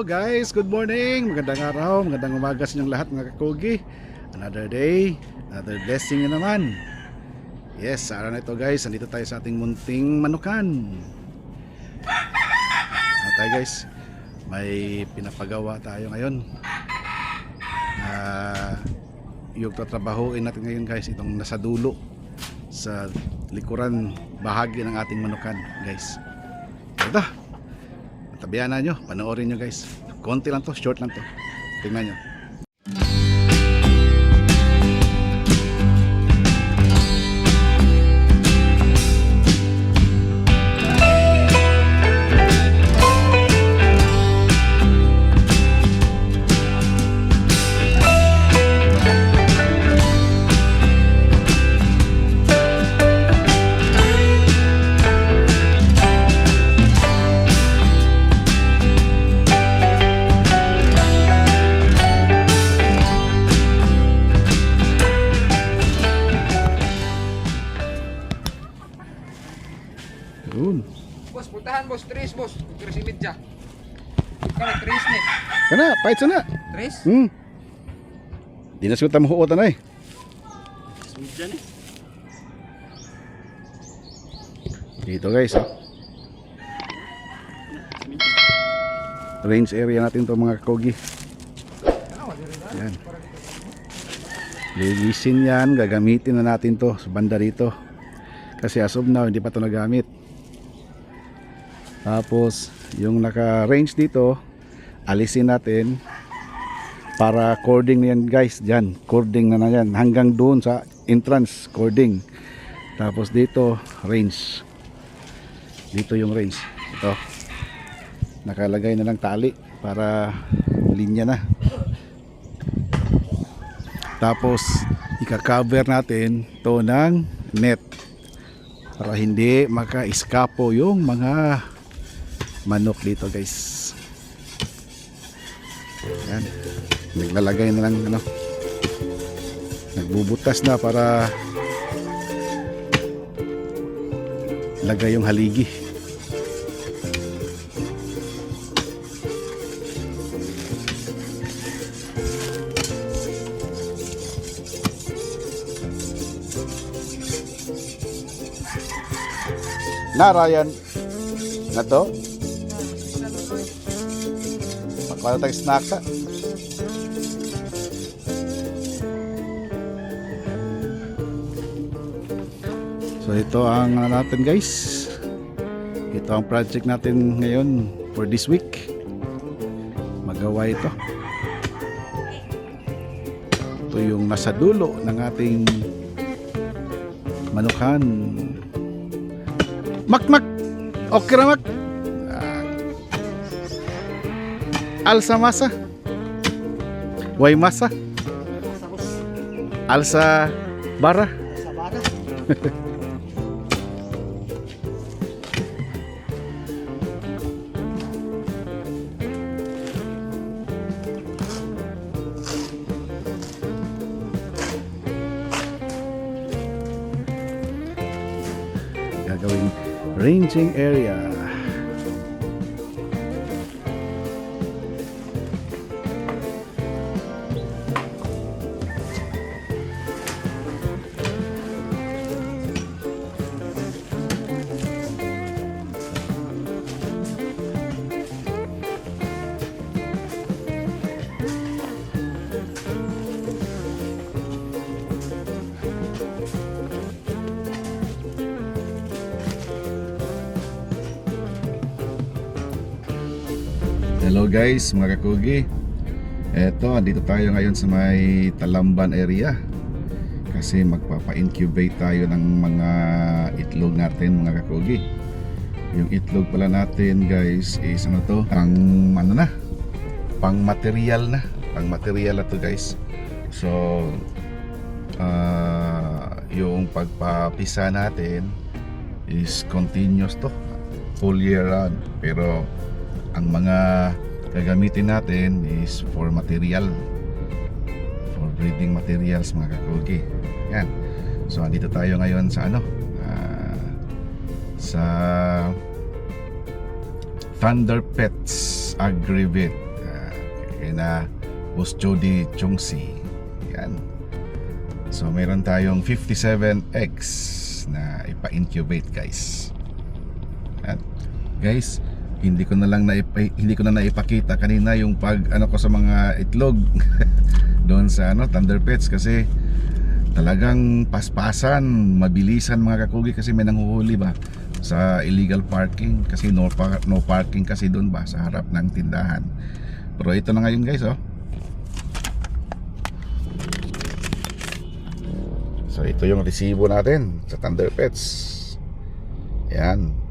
Guys, good morning. Magandang araw, magandang umaga sa inyong lahat mga kakugi. Another day, another blessing na naman. Yes, sa araw na ito guys, nandito tayo sa ating munting manukan. Ano tayo guys? May pinapagawa tayo ngayon. Na yung tatrabahuin natin ngayon guys, itong nasa dulo sa likuran bahagi ng ating manukan guys. Ito, tabihan nyo, panoorin nyo guys. Konti lang to, short lang to. Tingnan nyo. Pahit sana. Tres? Hmm. Di na siya tamuhuotan ay. Dito guys, oh. Range area natin to mga kogi. Yan. Lilisin yan, gagamitin na natin to sa banda rito. Kasi as of now, hindi pa to nagamit. Tapos, yung naka-range dito, alisin natin para cording yan guys dyan. Cording na na yan. Hanggang doon sa entrance cording. Tapos dito range. Dito yung range. Ito. Nakalagay na lang tali para linya na. Tapos ika-cover natin to ng net para hindi maka-eskapo yung mga manok dito guys yan naglalagay na lang ano. Nagbubutas na para lagay yung haligi. Na Ryan na to Magkano tayong snacks ah So ito ang ano natin guys. Ito ang project natin ngayon for this week. Magawa ito. Ito yung nasa dulo ng ating manukan. Mak mak. Okay mak. Alsa masa. Way masa. Alsa bara. gagawing ranging area. Hello guys, mga kakugi. Eto, andito tayo ngayon sa may Talamban area. Kasi magpapa-incubate tayo ng mga itlog natin, mga kakugi. Yung itlog pala natin guys is ano to, pang ano na, pang material na. Pang material na to guys. So, ah, yung pagpapisa natin is continuous to. Full year round. Pero ang mga gagamitin natin is for material for breeding materials mga kakugi yan so andito tayo ngayon sa ano ah, sa Thunder Pets Agrivet kay na Boss Jody Chungsi. Yan. So meron tayong 57X na ipa-incubate guys. Yan. Guys, hindi ko na lang naipa, hindi ko na naipakita kanina yung pag ano ko sa mga itlog doon sa ano Thunder Pets kasi talagang paspasan, mabilisan mga kakugi kasi may nanghuhuli ba sa illegal parking kasi no, par- no parking kasi doon ba sa harap ng tindahan. Pero ito na ngayon guys oh. So ito yung resibo natin sa Thunder Pets. Yan.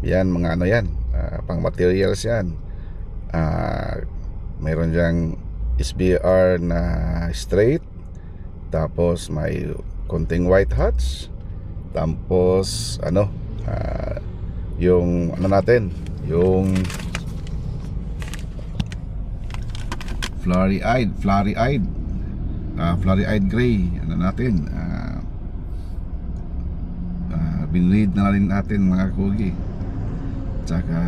Yan mga ano yan, ah, pang materials yan. Ah, mayroon diyang SBR na straight tapos may konting white hats tapos ano ah, yung ano natin yung flurry eyed flurry eyed uh, flurry eyed gray ano natin ah uh, binread na rin natin mga kugi tsaka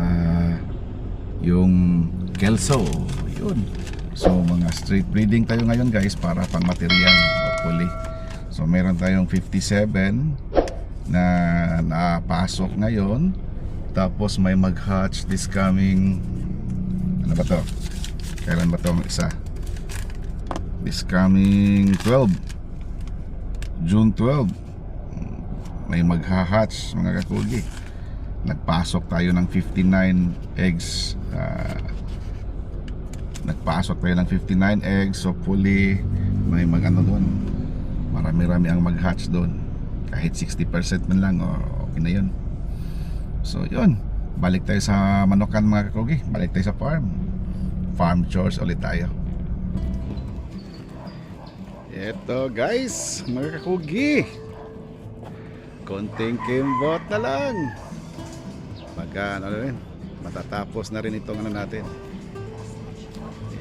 yung kelso. Yun. So mga straight breeding tayo ngayon guys para pang material hopefully. So meron tayong 57 na napasok ngayon. Tapos may mag hatch this coming ano ba to? Kailan ba to ang isa? This coming 12 June 12 may magha-hatch mga kakugi nagpasok tayo ng 59 eggs ah, nagpasok tayo ng 59 eggs. Hopefully may mag ano doon marami-rami ang mag-hatch doon. Kahit 60% man lang o okay na yun. So yun. Balik tayo sa manukan mga kakugi balik tayo sa farm. Farm chores ulit tayo. Eto guys mga kakugi konting kimbot na lang pagka ano rin. Matatapos na rin itong ano natin.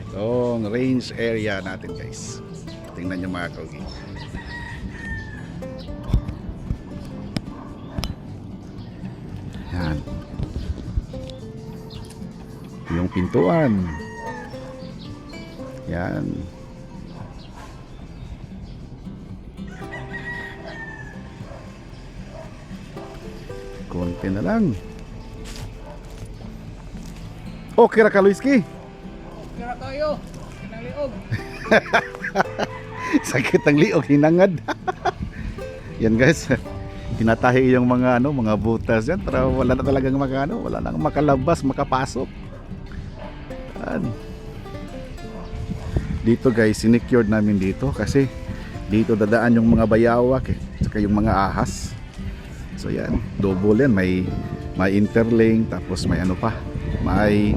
Itong range area natin guys. Tingnan nyo mga kakugi yan. Yung pintuan. Yan. Konti na lang okay ra ka Luiski Kira tayo. Kinaliog. sakit ang liog hinangad. Yan guys. Tinatahi yung mga ano mga butas yan. Para wala na talagang maka, ano, wala nang makalabas makapasok. Yan. dito guys sinecured namin dito kasi dito dadaan yung mga bayawak eh. Saka yung mga ahas. So yan. Double yan. May may interlink tapos may ano pa may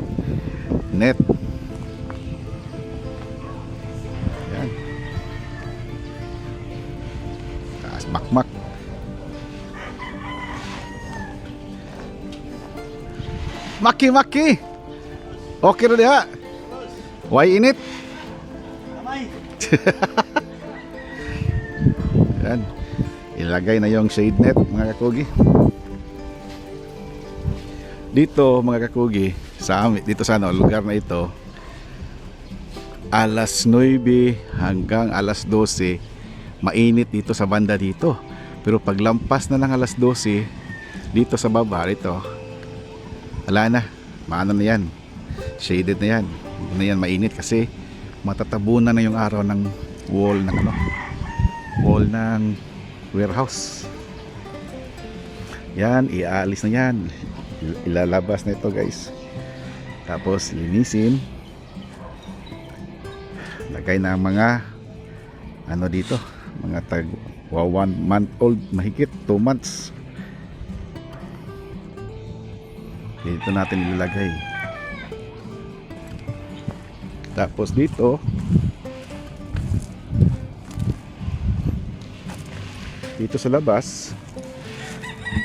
net. Yan. Taas makmak. Maki Maki. Okay na diha. Why init? Yan. Ilagay na yung shade net mga kakugi Dito mga kakugi sa dito sa ano, lugar na ito alas 9 hanggang alas 12 mainit dito sa banda dito. Pero paglampas na ng alas 12 dito sa baba dito wala na. Maano na yan? Shaded na yan. Na yan mainit kasi matatabunan na yung araw ng wall ng ano wall ng warehouse. Yan iaalis na yan ilalabas na ito guys. Tapos linisin. Lagay na mga ano dito mga tag wa- one month old mahigit 2 months. Dito natin ilalagay. Tapos dito dito sa labas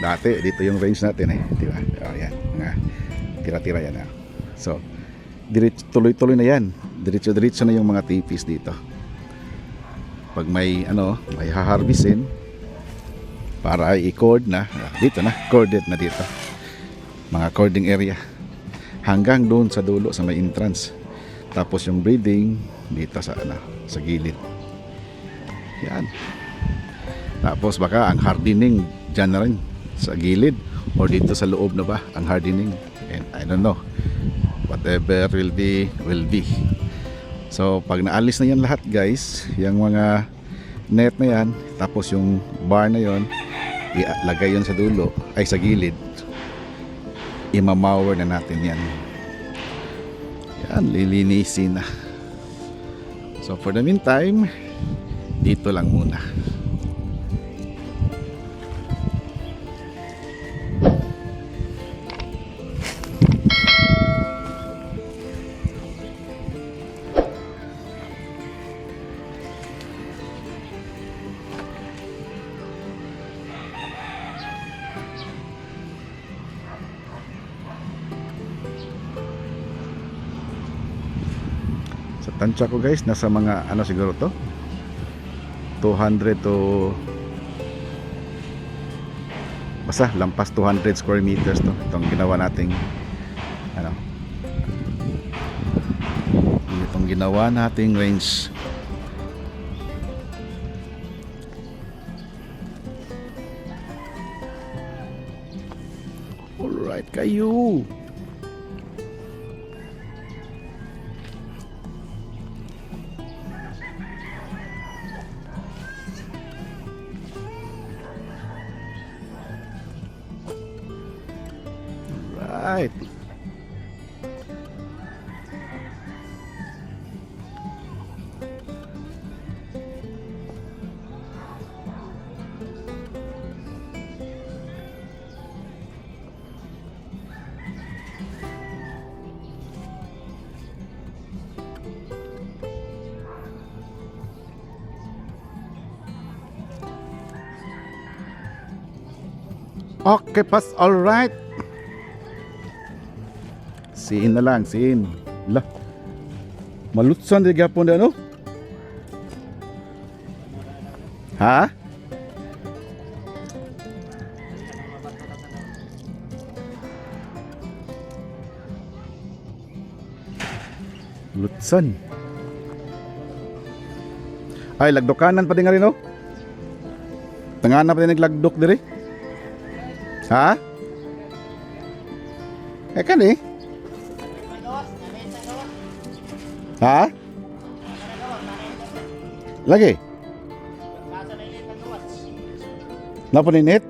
dati dito yung range natin eh di ba? Oh, yan mga tira-tira yan ah. so diretso tuloy-tuloy na yan. Diretso-diretso na yung mga tipis dito. Pag may ano may haharvestin para i-cord na ah, dito na corded na dito. Mga cording area. Hanggang doon sa dulo sa may entrance. Tapos yung breeding dito sa ano, sa gilid. Yan. Tapos baka ang hardening dyan na rin sa gilid or dito sa loob na ba ang hardening. And I don't know. Whatever will be, will be. So pag naalis na yan lahat guys, yung mga net na yan, tapos yung bar na yon, ilagay yon sa dulo, ay sa gilid. Imamawer na natin yan. Yan, lilinisin na. So for the meantime, dito lang muna. Tansya ko guys, nasa mga ano siguro to? 200 to basta lampas 200 square meters to. Itong ginawa nating ano itong ginawa nating range. Alright kayo Okay, pas all right. Siin na lang, siin. La. Malutsan di gapon na ano? Ha? Lutsan. Ay, lagdokanan pa din nga rin, oh. Tangana pa din naglagdok diri. Ha? Eh, kan eh. Ha? Lagi? Napa ninit?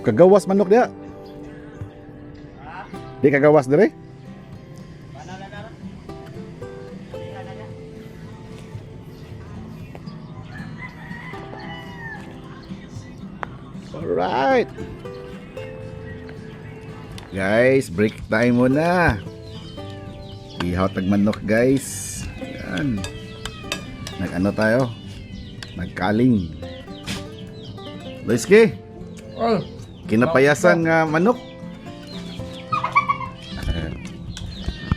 Kagawas manok dia. Di kagawas dire? Guys, break time muna. Ihaw tag manok guys. Yan. Nag-ano tayo? Nagkaling. Loiski, Oh, kinapayasan nga manok.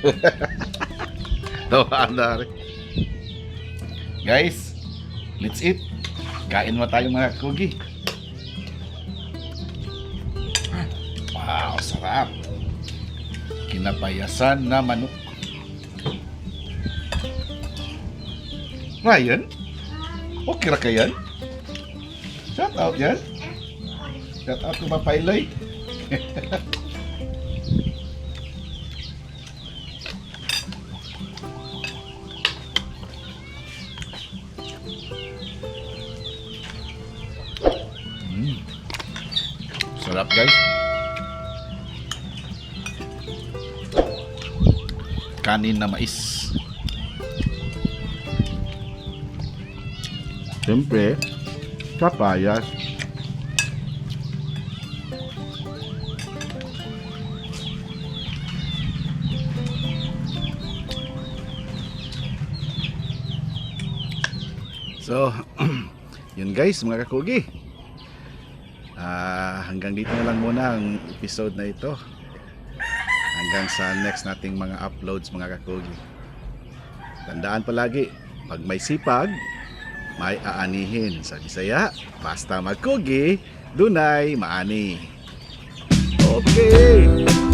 Tawa na rin. Guys, let's eat. Kain mo tayo mga kugi. Kinapayasan na manok. Ryan? Okay ra ka yan? Shout out yan. Shout out to Mapailoy. Kanin na mais. Siyempre, kapayas. So, yun guys, mga kakugi. Ah, hanggang dito na lang muna ang episode na ito. Hanggang sa next nating mga uploads mga kakugi. Tandaan palagi, pag may sipag, may aanihin. Sa Bisaya, basta magkugi, dunay maani. Okay.